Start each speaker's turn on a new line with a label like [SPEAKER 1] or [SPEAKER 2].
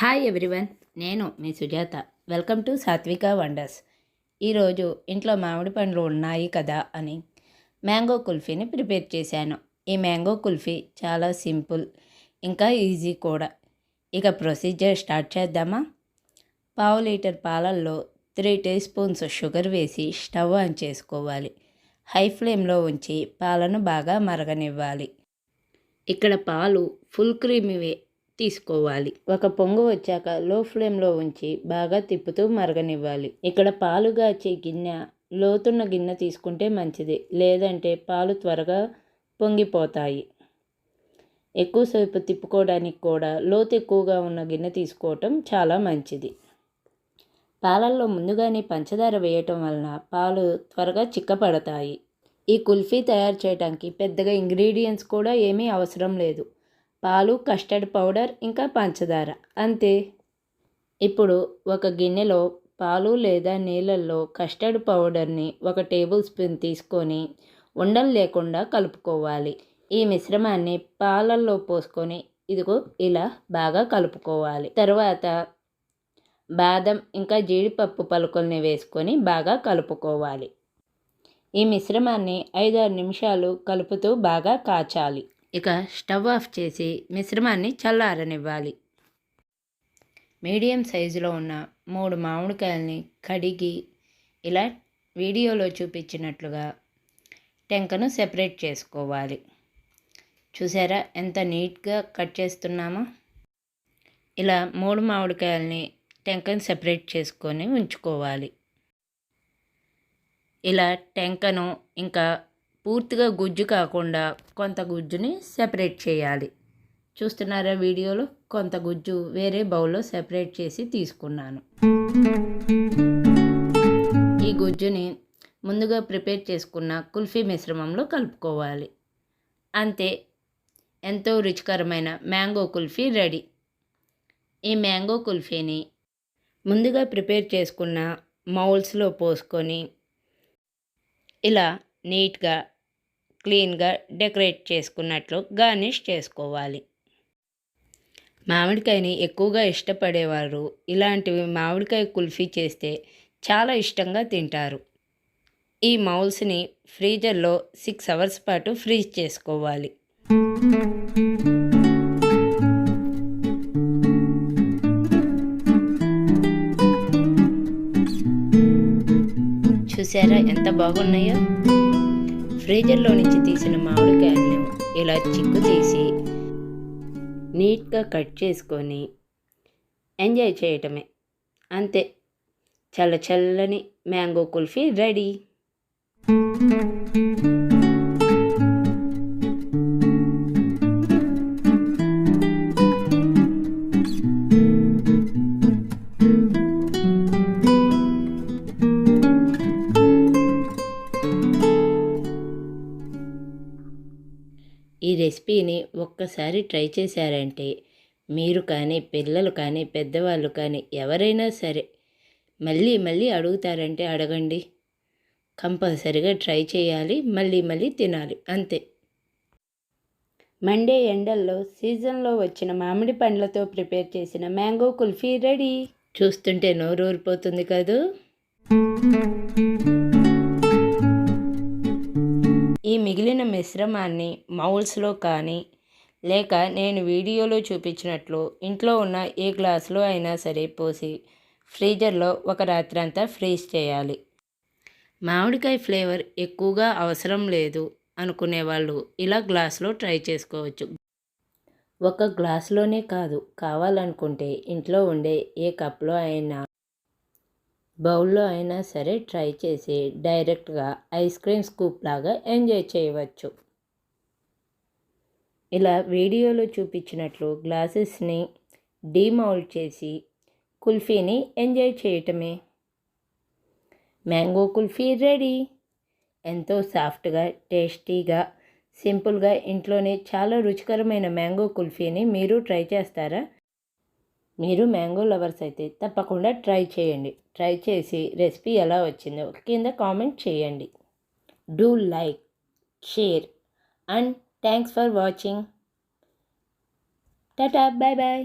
[SPEAKER 1] Hi everyone నేను మీ Sujata. Welcome to Satvika wonders ఈరోజు ఇంట్లో మామిడి పండ్లు ఉన్నాయి కదా అని మ్యాంగో కుల్ఫీని ప్రిపేర్ చేశాను. ఈ మ్యాంగో కుల్ఫీ చాలా సింపుల్ ఇంకా ఈజీ కూడా. ఇక ప్రొసీజర్ స్టార్ట్ చేద్దామా? పావు లీటర్ పాలల్లో త్రీ టీ స్పూన్స్ షుగర్ వేసి స్టవ్ ఆన్ చేసుకోవాలి. హై ఫ్లేమ్లో ఉంచి పాలను బాగా మరగనివ్వాలి. ఇక్కడ పాలు ఫుల్ క్రీమ్ తీసుకోవాలి. ఒక పొంగు వచ్చాక లో ఫ్లేమ్లో ఉంచి బాగా తిప్పుతూ మరగనివ్వాలి. ఇక్కడ పాలు గాచే గిన్నె లోతున్న గిన్నె తీసుకుంటే మంచిది లేదంటే పాలు త్వరగా పొంగిపోతాయి. ఎక్కువసేపు తిప్పుకోవడానికి కూడా లోతు ఎక్కువగా ఉన్న గిన్నె తీసుకోవటం చాలా మంచిది. పాలల్లో ముందుగానే పంచదార వేయటం వలన పాలు త్వరగా చిక్కపడతాయి. ఈ కుల్ఫీ తయారు చేయడానికి పెద్దగా ఇంగ్రీడియంట్స్ కూడా ఏమీ అవసరం లేదు. పాలు కస్టర్డ్ పౌడర్ ఇంకా పంచదార. అంతే. ఇప్పుడు ఒక గిన్నెలో పాలు లేదా నీళ్ళల్లో కస్టర్డ్ పౌడర్ని ఒక టేబుల్ స్పూన్ తీసుకొని ఉండలు లేకుండా కలుపుకోవాలి. ఈ మిశ్రమాన్ని పాలల్లో పోసుకొని ఇదిగో ఇలా బాగా కలుపుకోవాలి. తర్వాత బాదం ఇంకా జీడిపప్పు పలుకుల్ని వేసుకొని బాగా కలుపుకోవాలి. ఈ మిశ్రమాన్ని ఐదారు నిమిషాలు కలుపుతూ బాగా కాచాలి. ఇక స్టవ్ ఆఫ్ చేసి మిశ్రమాన్ని చల్లారనివ్వాలి. మీడియం సైజులో ఉన్న మూడు మామిడికాయల్ని కడిగి ఇలా వీడియోలో చూపించినట్లుగా టెంకను సెపరేట్ చేసుకోవాలి. చూసారా ఎంత నీట్గా కట్ చేస్తున్నామో? ఇలా మూడు మామిడికాయల్ని టెంకను సెపరేట్ చేసుకొని ఉంచుకోవాలి. ఇలా టెంకను ఇంకా పూర్తిగా గుజ్జు కాకుండా కొంత గుజ్జుని సెపరేట్ చేయాలి. చూస్తున్నారా వీడియోలో? కొంత గుజ్జు వేరే బౌల్లో సెపరేట్ చేసి తీసుకున్నాను. ఈ గుజ్జుని ముందుగా ప్రిపేర్ చేసుకున్న కుల్ఫీ మిశ్రమంలో కలుపుకోవాలి. అంతే ఎంతో రుచికరమైన మ్యాంగో కుల్ఫీ రెడీ. ఈ మ్యాంగో కుల్ఫీని ముందుగా ప్రిపేర్ చేసుకున్న మౌల్స్లో పోసుకొని ఇలా నీట్గా క్లీన్గా డెకరేట్ చేసుకున్నట్లు గార్నిష్ చేసుకోవాలి. మామిడికాయని ఎక్కువగా ఇష్టపడేవారు. ఇలాంటివి మామిడికాయ కుల్ఫీ చేస్తే చాలా ఇష్టంగా తింటారు. ఈ మౌల్స్ని ఫ్రీజర్లో సిక్స్ అవర్స్ పాటు ఫ్రీజ్ చేసుకోవాలి. చూసారా ఎంత బాగున్నాయో? ఫ్రీజర్లో నుంచి తీసిన మామిడికాయలను ఇలా చిక్కు తీసి నీట్గా కట్ చేసుకొని ఎంజాయ్ చేయటమే. అంతే. చల్ల చల్లని మ్యాంగో కుల్ఫీ రెడీ. రెసిపీని ఒక్కసారి ట్రై చేశారంటే మీరు కానీ పిల్లలు కానీ పెద్దవాళ్ళు కానీ ఎవరైనా సరే మళ్ళీ మళ్ళీ అడుగుతారంటే అడగండి. కంపల్సరిగా ట్రై చేయాలి మళ్ళీ మళ్ళీ తినాలి అంతే. మండే ఎండల్లో సీజన్లో వచ్చిన మామిడి పండ్లతో ప్రిపేర్ చేసిన మ్యాంగో కుల్ఫీ రెడీ. చూస్తుంటే నోరూరిపోతుంది కదూ? మిగిలిన మిశ్రమాన్ని మౌల్స్లో కానీ లేక నేను వీడియోలో చూపించినట్లు ఇంట్లో ఉన్న ఏ గ్లాసులో అయినా సరే పోసి ఫ్రీజర్లో ఒక రాత్రి అంతా ఫ్రీజ్ చేయాలి. మామిడికాయ ఫ్లేవర్ ఎక్కువగా అవసరం లేదు అనుకునే వాళ్ళు ఇలా గ్లాసులో ట్రై చేసుకోవచ్చు. ఒక గ్లాస్లోనే కాదు కావాలనుకుంటే ఇంట్లో ఉండే ఏ కప్లో అయినా బౌల్లో అయినా సరే ట్రై చేసి డైరెక్ట్గా ఐస్ క్రీమ్ స్కూప్ లాగా ఎంజాయ్ చేయవచ్చు. ఇలా వీడియోలో చూపించినట్లు గ్లాసెస్ని డీమౌల్డ్ చేసి కుల్ఫీని ఎంజాయ్ చేయటమే. Mango kulfi ready! ఎంతో సాఫ్ట్గా టేస్టీగా సింపుల్గా ఇంట్లోనే చాలా రుచికరమైన మ్యాంగో కుల్ఫీని మీరు ట్రై చేస్తారా? మీరు మ్యాంగో లవర్స్ అయితే తప్పకుండా ట్రై చేయండి. ట్రై చేసి రెసిపీ ఎలా వచ్చిందో కింద కామెంట్ చేయండి. Do like share and thanks for watching. Tata bye bye.